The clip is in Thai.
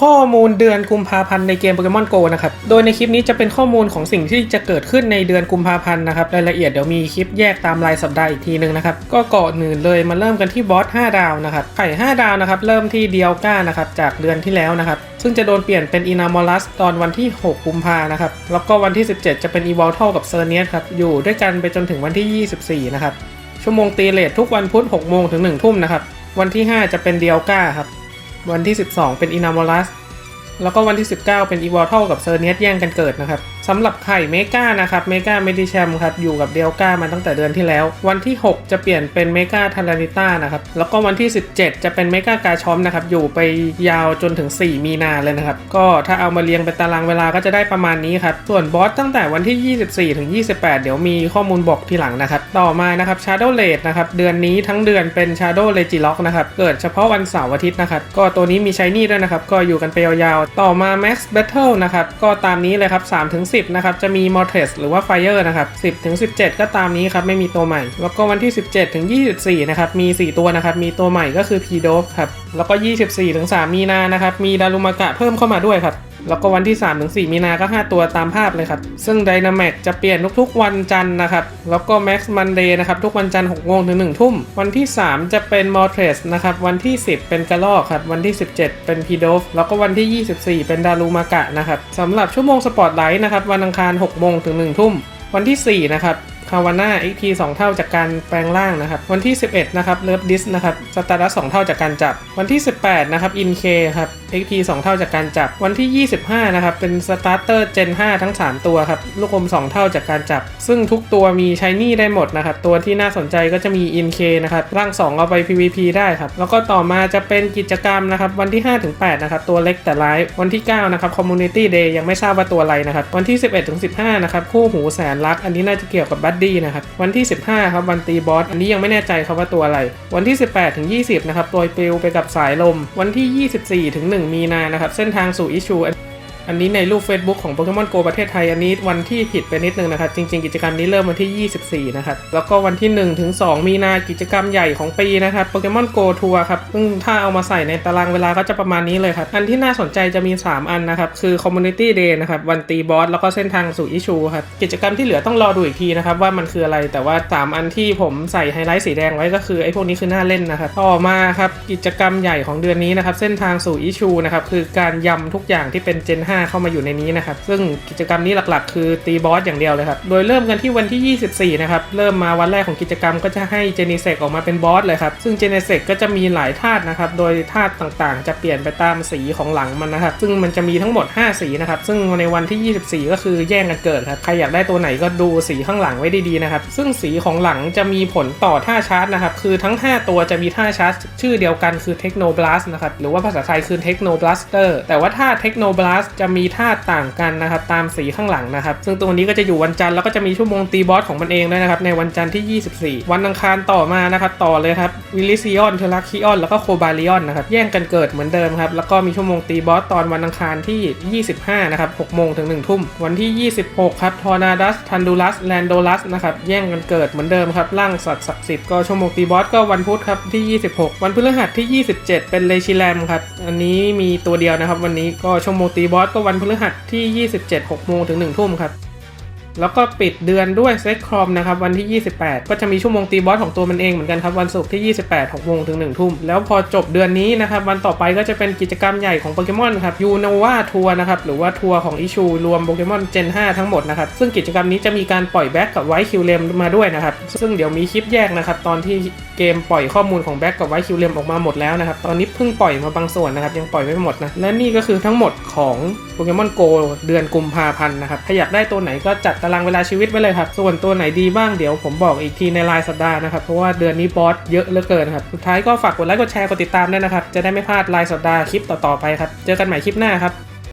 ข้อมูลเดือนกุมภาพันธ์ในเกมโปเกมอนโกนะครับ โดยในคลิปนี้จะเป็นข้อมูลของสิ่งที่จะเกิดขึ้นในเดือนกุมภาพันธ์นะครับ รายละเอียดเดี๋ยวมีคลิปแยกตามรายสัปดาห์อีกทีนึงนะครับ ก็ก่อนอื่นเลยมาเริ่มกันที่บอส 5 ดาวนะครับ ไข่ 5 ดาวนะครับ เริ่มที่เดียวก้านะครับ จากเดือนที่แล้วนะครับ ซึ่งจะโดนเปลี่ยนเป็นอินามอลัสตอนวันที่ 6 กุมภานะครับ แล้วก็วันที่ 17 จะเป็นอีวอลเท่ากับเซอร์เนียสครับ อยู่ด้วยกันไปจนถึงวันที่ 24 นะครับ ชั่วโมงตีเลททุกวันพุธ6โมงถึง1ทุ่มนะครับ วันที่ 5 จะเป็นเดียก้าครับ วันที่ 12 เป็นอินามอลัส แล้วก็วันที่ 19 เป็นอีวอลเท่ากับเซอร์เนียสแย่งกันเกิดนะครับ สำหรับไข่เมกานะครับเมกาเมดิแชมครับอยู่กับเดลกามาตั้งแต่เดือนที่แล้ว วันที่ 6 จะเปลี่ยนเป็นเมกาทารานิต้านะครับแล้วก็วันที่ 17 จะเป็นเมกากาชอมนะครับอยู่ไปยาวจนถึง 4 มีนาเลยนะครับก็ถ้าเอามาเรียงเป็นตารางเวลาก็จะได้ประมาณนี้ครับส่วนบอสตั้งแต่วันที่ 24 ถึง 28 เดี๋ยวมีข้อมูลบอกทีหลังนะครับต่อมานะครับ Shadow r a d นะครับเดือนนี้ทั้งเดือนเป็น Shadow r e g i l o c k นะครับเกิดเฉพาะวันเสาร์อาทิตย์นะครับก็ตัวนี้มีใช้นี่ด้วยนะครับก็อยู่กันไปยาวๆต่อมา Max Battle นะครับก็ตามนี้เลยครับ3ถึง10 นะครับ จะมี m o r t e s หรือว่า Fire นะครับ 10 ถึง 17 ก็ตามนี้ครับ ไม่มีตัวใหม่ แล้วก็วันที่ 17 ถึง 24 นะครับ มี 4 ตัวนะครับ มีตัวใหม่ก็คือ p d o f ครับ แล้วก็ 24 ถึง 3 มีนานะครับ มีดารุมากะเพิ่มเข้ามาด้วยครับ แล้วก็วันที่ 3 ถึง 4 มีนาก็ 5 ตัวตามภาพเลยครับ ซึ่ง Dynamax จะเปลี่ยนทุกๆ วันจันทร์นะครับ แล้วก็ Max Monday นะครับ ทุกวันจันทร์6โมงถึง 1 ทุ่ม วันที่ 3 จะเป็น m o t r e s นะครับ วันที่ 10 เป็นกระลอกครับ วันที่ 17 เป็น p d o f แล้วก็วันที่ 24 เป็นดารุมากะนะครับสำหรับชั่วโมงสปอตไลท์นะครับ วันอังคาร6โมงถึง 1 ทุ่ม วันที่ 4 นะครับคาวาน่า XP 2 เท่าจากการแปลงร่างนะครับ วันที่ 11 นะครับเลิฟดิสนะครับสตาร์ดัส2เท่าจากการจับ วันที่ 18 นะครับอินเคครับ XP 2เท่าจากการจับ วันที่ 25 นะครับ เป็นสตาร์เตอร์เจน5ทั้ง 3 ตัวครับ ลูกอม 2 เท่าจากการจับ ซึ่งทุกตัวมีใช้นี่ได้หมดนะครับ ตัวที่น่าสนใจก็จะมี InK นะครับ ร่าง 2 เอาไป PVP ได้ครับ แล้วก็ต่อมาจะเป็นกิจกรรมนะครับ วันที่ 5-8 นะครับ ตัวเล็กแต่ร้าย วันที่ 9 นะครับ Community Day ยังไม่ทราบว่าตัวอะไรนะครับ วันที่ 11-15 นะครับ คู่หูแสนรัก อันนี้น่าจะเกี่ยวกับบัดดี้นะครับ วันที่ 15 ครับวันตีบอส อันนี้ยังไม่แน่ใจครับว่าตัวอะไร วันที่ 18-20 นะครับโปรยปลิวไปกับสายลม วันที่ 24-1มีนานะครับ เส้นทางสู่อิชู อันนี้ในรูป Facebook ของ Pokemon Go ประเทศไทย อันนี้วันที่ผิดไปนิดนึงนะครับ จริง ๆ กิจกรรมนี้เริ่มวันที่ 24 นะครับ แล้วก็วันที่ 1 ถึง 2 มีนากิจกรรมใหญ่ของปีนะครับ Pokemon Go Tour ครับซึ่งถ้าเอามาใส่ในตารางเวลาก็จะประมาณนี้เลยครับ อันที่น่าสนใจจะมี 3 อันนะครับ คือ Community Day นะครับ วันตีบอส แล้วก็เส้นทางสู่อิชูครับ กิจกรรมที่เหลือต้องรอดูอีกทีนะครับว่ามันคืออะไร แต่ว่า 3 อันที่ผมใส่ไฮไลท์สีแดงไว้ก็คือไอ้พวกนี้คือน่าเล่นนะครับ ต่อมาครับกิจกรรมใหญ่ของเดือนนี้นะครับเส้นทางสู่อิชูนะครับคือการยำทุกอย่างที่เป็น Gen 5เข้ามาอยู่ในนี้นะครับ ซึ่งกิจกรรมนี้หลักๆ คือตีบอสอย่างเดียวเลยครับ โดยเริ่มกันที่วันที่ 24 นะครับ เริ่มมาวันแรกของกิจกรรมก็จะให้เจเนเซกออกมาเป็นบอสเลยครับ ซึ่งเจเนเซกก็จะมีหลายธาตุนะครับ โดยธาตุต่างๆ จะเปลี่ยนไปตามสีของหลังมันนะครับ ซึ่งมันจะมีทั้งหมด 5 สีนะครับ ซึ่งในวันที่ 24 ก็คือแย่งกันเกิดครับ ใครอยากได้ตัวไหนก็ดูสีข้างหลังไว้ดีๆนะครับ ซึ่งสีของหลังจะมีผลต่อท่าชาร์จนะครับ คือทั้ง 5 ตัวจะมีท่าชาร์จชื่อเดียวกันคือเทคโนบลัสนะครับ หรือว่าภาษาไทยคือเทคโนบลัสเตอร์แต่ว่าท่าเทคโนบลัสจะะมีท่าต่างกันนะครับตามสีข้างหลังนะครับ ซึ่งตัวนี้ก็จะอยู่วันจันทร์แล้วก็จะมีชั่วโมงตีบอสของมันเองด้วยนะครับในวันจันทร์ที่ 24 วันอังคารต่อมานะครับต่อเลยครับวิลิซิออนเทลักคิออนแล้วก็โคบาลิออนนะครับแย่งกันเกิดเหมือนเดิมครับแล้วก็มีชั่วโมงตีบอสตอนวันอังคารที่ 25นะครับ6โมงถึง1ทุ่มวันที่ 26 ครับทอร์นาดัสทันดูลัสแลนโดลัสนะครับแย่งกันเกิดเหมือนเดิมครับร่างสัตว์ศักดิ์สิทธิ์ก็ชั่วโมงตีบอสก็วันพุธครับที่ 26 วันพฤหัสที่ 27 เป็นเลชิแลมครับอันนี้มีตัวเดียวนะครับวันนี้ก็ชั่วโมงตีบอสก็วันพฤหัสที่ 27 6โมงถึง 1 ทุ่มครับ แล้วก็ปิดเดือนด้วยเซตครอมนะครับวันที่ 28 ก็จะมีชั่วโมงตีบอสของตัวมันเองเหมือนกันครับวันศุกร์ที่ 28 6โมงถึง 1 ทุ่ม แล้วพอจบเดือนนี้นะครับวันต่อไปก็จะเป็นกิจกรรมใหญ่ของโปเกมอนครับยูโนวาทัวร์นะครับหรือว่าทัวร์ของอิชูรวมโปเกมอนเจน 5 ทั้งหมดนะครับซึ่งกิจกรรมนี้จะมีการปล่อยแบ็กกับไวท์คิวเลมมาด้วยนะครับซึ่งเดี๋ยวมีคลิปแยกนะครับตอนที่เกมปล่อยข้อมูลของแบ็กกับไวท์คิวเลมออกมาหมดแล้วนะครับตอนนี้เพิ่งปล่อยมาบางส่วนนะครับยังปล่อยไม่หมดนะและนี่ก็คือทั้งหมดของโปเกมอนโกเดือนกุมภาพันธ์นะครับถ้าอยากได้ตัวไหนก็จัดตารางเวลาชีวิตไว้เลยครับ ส่วนตัวไหนดีบ้างเดี๋ยวผมบอกอีกทีในรายสัปดาห์นะครับ เพราะว่าเดือนนี้บอสเยอะเหลือเกินครับสุดท้ายก็ฝากกดไลค์กดแชร์กดติดตามด้วยนะครับจะได้ไม่พลาดรายสัปดาห์คลิปต่อๆไปครับเจอกันใหม่คลิปหน้าครับ